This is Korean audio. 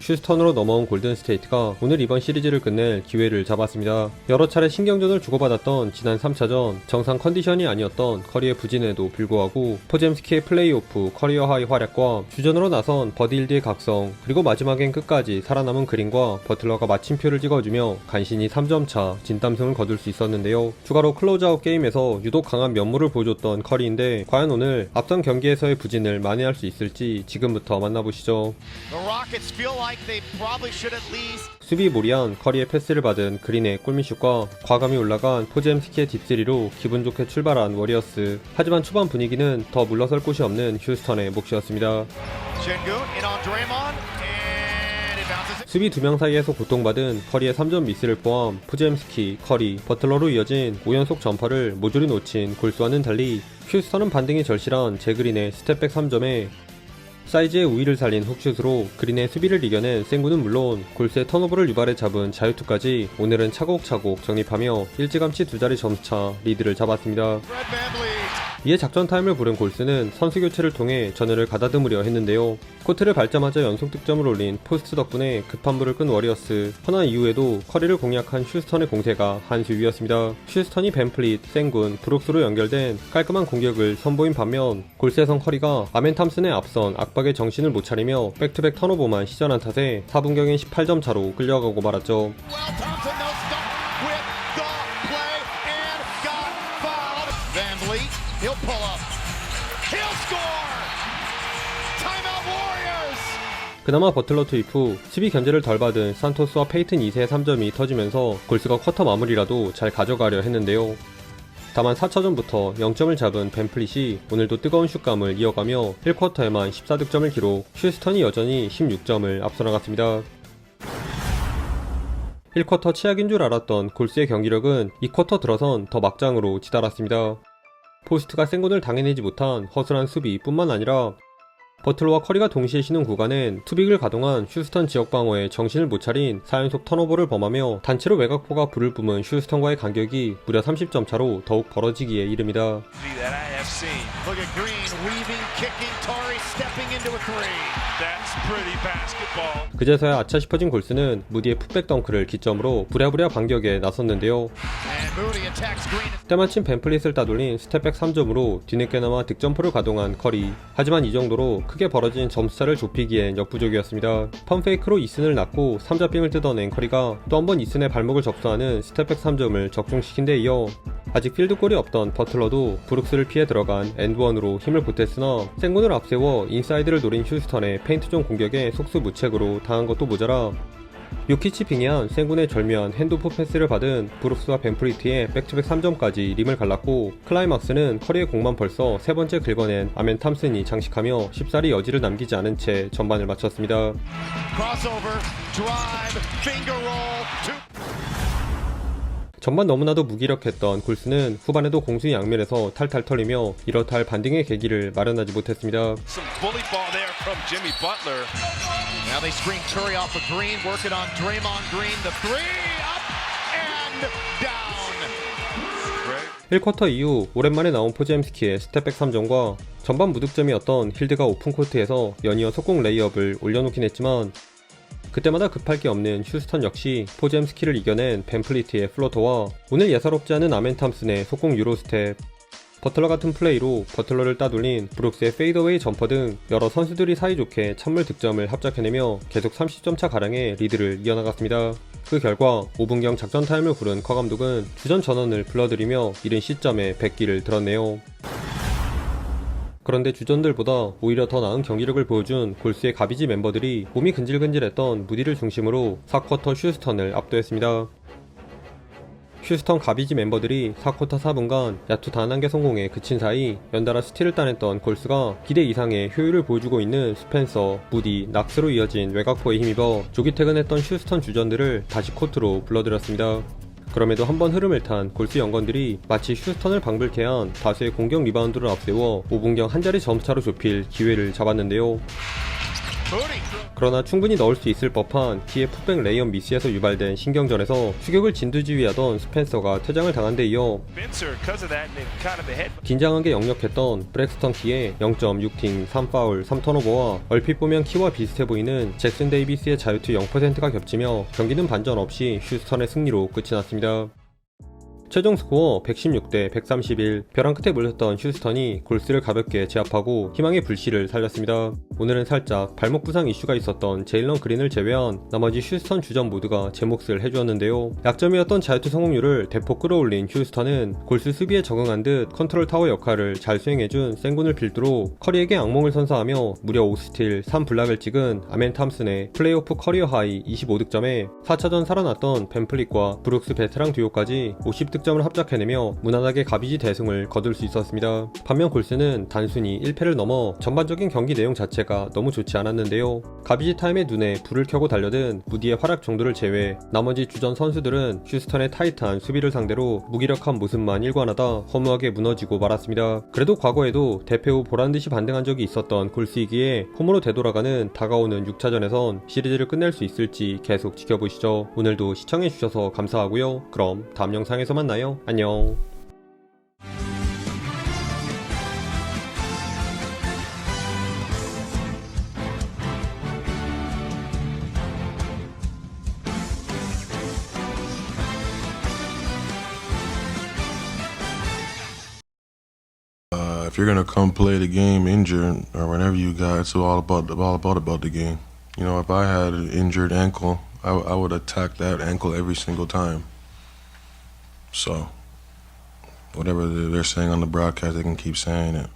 휴스턴으로 넘어온 골든스테이트가 오늘 이번 시리즈를 끝낼 기회를 잡았습니다. 여러 차례 신경전을 주고받았던 지난 3차전 정상 컨디션이 아니었던 커리의 부진에도 불구하고 포잼스키의 플레이오프 커리어 하이 활약과 주전으로 나선 버디힐드의 각성 그리고 마지막엔 끝까지 살아남은 그린과 버틀러가 마침표를 찍어주며 간신히 3점차 진땀승을 거둘 수 있었는데요. 추가로 클로즈아웃 게임에서 유독 강한 면모를 보여줬던 커리인데 과연 오늘 앞선 경기에서의 부진을 만회할 수 있을지 지금부터 만나보시죠. 수비 무리한 커리의 패스를 받은 그린의 골밑슛과 과감히 올라간 포잼스키의 딥스리로 기분 좋게 출발한 워리어스. 하지만 초반 분위기는 더 물러설 곳이 없는 휴스턴의 몫이었습니다. 수비 두 명 사이에서 고통받은 커리의 3점 미스를 포함 포잼스키, 커리, 버틀러로 이어진 5연속 점퍼를 모조리 놓친 골스와는 달리 휴스턴은 반등이 절실한 제그린의 스텝백 3점에 사이즈의 우위를 살린 훅슛으로 그린의 수비를 이겨낸 생구는 물론 골스의 턴오버를 유발해 잡은 자유투까지 오늘은 차곡차곡 정립하며 일찌감치 두 자리 점수차 리드를 잡았습니다. 이에 작전 타임을 부른 골스는 선수 교체를 통해 전열을 가다듬으려 했는데요. 코트를 밟자마자 연속 득점을 올린 포스트 덕분에 급한 불을 끈 워리어스. 허나 이후에도 커리를 공략한 휴스턴의 공세가 한수 위였습니다. 휴스턴이 벤플릿, 생군, 브룩스로 연결된 깔끔한 공격을 선보인 반면 골스에선 커리가 아멘 탐슨의 앞선 압박에 정신을 못 차리며 백투백 턴오버만 시전한 탓에 4분경엔 18점 차로 끌려가고 말았죠. 그나마 버틀러 투입 후 수비 견제를 덜 받은 산토스와 페이튼 2세의 3점이 터지면서 골스가 쿼터 마무리라도 잘 가져가려 했는데요. 다만 4차전부터 0점을 잡은 벤플릿이 오늘도 뜨거운 슛감을 이어가며 1쿼터에만 14득점을 기록 휴스턴이 여전히 16점을 앞서 나갔습니다. 1쿼터 치약인 줄 알았던 골스의 경기력은 2쿼터 들어선 더 막장으로 치달았습니다. 포스트가 생곤을 당해내지 못한 허술한 수비 뿐만 아니라 버틀러와 커리가 동시에 쉬는 구간엔 투빅을 가동한 휴스턴 지역 방어에 정신을 못 차린 4연속 턴오버를 범하며 단체로 외곽포가 불을 뿜은 휴스턴과의 간격이 무려 30점 차로 더욱 벌어지기에 이릅니다. 그제서야 아차 싶어진 골스는 무디의 풋백 덩크를 기점으로 부랴부랴 반격에 나섰는데요. 때마침 벤플릿을 따돌린 스텝백 3점으로 뒤늦게나마 득점포를 가동한 커리. 하지만 이 정도로 크게 벌어진 점수차를 좁히기엔 역부족이었습니다. 펌페이크로 이슨을 낳고 3자빙을 뜯어낸 커리가 또 한 번 이슨의 발목을 접수하는 스텝백 3점을 적중시킨 데 이어 아직 필드골이 없던 버틀러도 브룩스를 피해 들어간 엔드원으로 힘을 보탰으나 생군을 앞세워 인사이드를 노린 휴스턴의 페인트존 공격에 속수무책으로 당한 것도 모자라 요키치 빙의한 생군의 절묘한 핸드포 패스를 받은 브룩스와 벤프리트의 백투백 3점까지 림을 갈랐고 클라이막스는 커리의 공만 벌써 세 번째 긁어낸 아멘 탐슨이 장식하며 쉽사리 여지를 남기지 않은 채 전반을 마쳤습니다. 전반 너무나도 무기력했던 골스는 후반에도 공수 양면에서 탈탈 털리며 이렇다 할 반등의 계기를 마련하지 못했습니다. Now they screen Curry off of Green, working on Draymond Green. The three up and down. Great. 1쿼터 이후 오랜만에 나온 포잼스키의 스텝백 3점과 전반 무득점이었던 힐드가 오픈 코트에서 연이어 속공 레이업을 올려놓긴 했지만 그때마다 급할 게 없는 휴스턴 역시 포잼스키를 이겨낸 벤플리트의 플로터와 오늘 예사롭지 않은 아멘 탐슨의 속공 유로 스텝 버틀러 같은 플레이로 버틀러를 따돌린 브룩스의 페이더웨이 점퍼 등 여러 선수들이 사이좋게 찬물 득점을 합작해내며 계속 30점 차 가량의 리드를 이어나갔습니다. 그 결과 5분경 작전 타임을 부른 커 감독은 주전 전원을 불러들이며 이른 시점에 백기를 들었네요. 그런데 주전들보다 오히려 더 나은 경기력을 보여준 골스의 가비지 멤버들이 몸이 근질근질했던 무디를 중심으로 4쿼터 휴스턴을 압도했습니다. 휴스턴 가비지 멤버들이 4쿼터 4분간 야투 단 한 개 성공에 그친 사이 연달아 스틸을 따냈던 골스가 기대 이상의 효율을 보여주고 있는 스펜서, 무디, 낙스로 이어진 외곽포에 힘입어 조기 퇴근했던 휴스턴 주전들을 다시 코트로 불러들였습니다. 그럼에도 한 번 흐름을 탄 골스 연건들이 마치 휴스턴을 방불케 한 다수의 공격 리바운드를 앞세워 5분경 한 자리 점수차로 좁힐 기회를 잡았는데요. 그러나 충분히 넣을 수 있을 법한 뒤에 풋백 레이언 미스에서 유발된 신경전에서 추격을 진두지휘하던 스펜서가 퇴장을 당한 데 이어. 긴장한 게 역력했던 브렉스턴 키의 0.6팅 3파울 3턴오버와 얼핏 보면 키와 비슷해 보이는 잭슨 데이비스의 자유투 0%가 겹치며 경기는 반전 없이 휴스턴의 승리로 끝이 났습니다. 최종 스코어 116대 131 벼랑 끝에 몰렸던 휴스턴이 골스를 가볍게 제압하고 희망의 불씨를 살렸습니다. 오늘은 살짝 발목 부상 이슈가 있었던 제일런 그린을 제외한 나머지 휴스턴 주전 모두가 제 몫을 해주었는데요. 약점이었던 자유투 성공률을 대폭 끌어올린 휴스턴은 골스 수비에 적응한 듯 컨트롤 타워 역할을 잘 수행해준 생군을 필두로 커리에게 악몽을 선사하며 무려 5스틸 3블락을 찍은 아멘 탐슨의 플레이오프 커리어 하이 25득점에 4차전 살아났던 벤플릭과 브룩스 베테랑 듀오까지 50득 점을 합작해내며 무난하게 가비지 대승을 거둘 수 있었습니다. 반면 골스는 단순히 1패를 넘어 전반적인 경기 내용 자체가 너무 좋지 않았는데요. 가비지 타임의 눈에 불을 켜고 달려든 무디의 활약 정도를 제외 나머지 주전 선수들은 휴스턴의 타이트한 수비를 상대로 무기력한 모습만 일관하다 허무하게 무너지고 말았습니다. 그래도 과거에도 대패 후 보란듯이 반등한 적이 있었던 골스이기에 홈으로 되돌아가는 다가오는 6차전에선 시리즈를 끝낼 수 있을지 계속 지켜보시죠. 오늘도 시청해주셔서 감사하고요. 그럼 다음 영상에서 만나요. 안녕. Uh, if you're gonna come play the game injured or whenever you got, it's all about all about about the game. You know, if I had an injured ankle, I, I would attack that ankle every single time. So, whatever they're saying on the broadcast, they can keep saying it.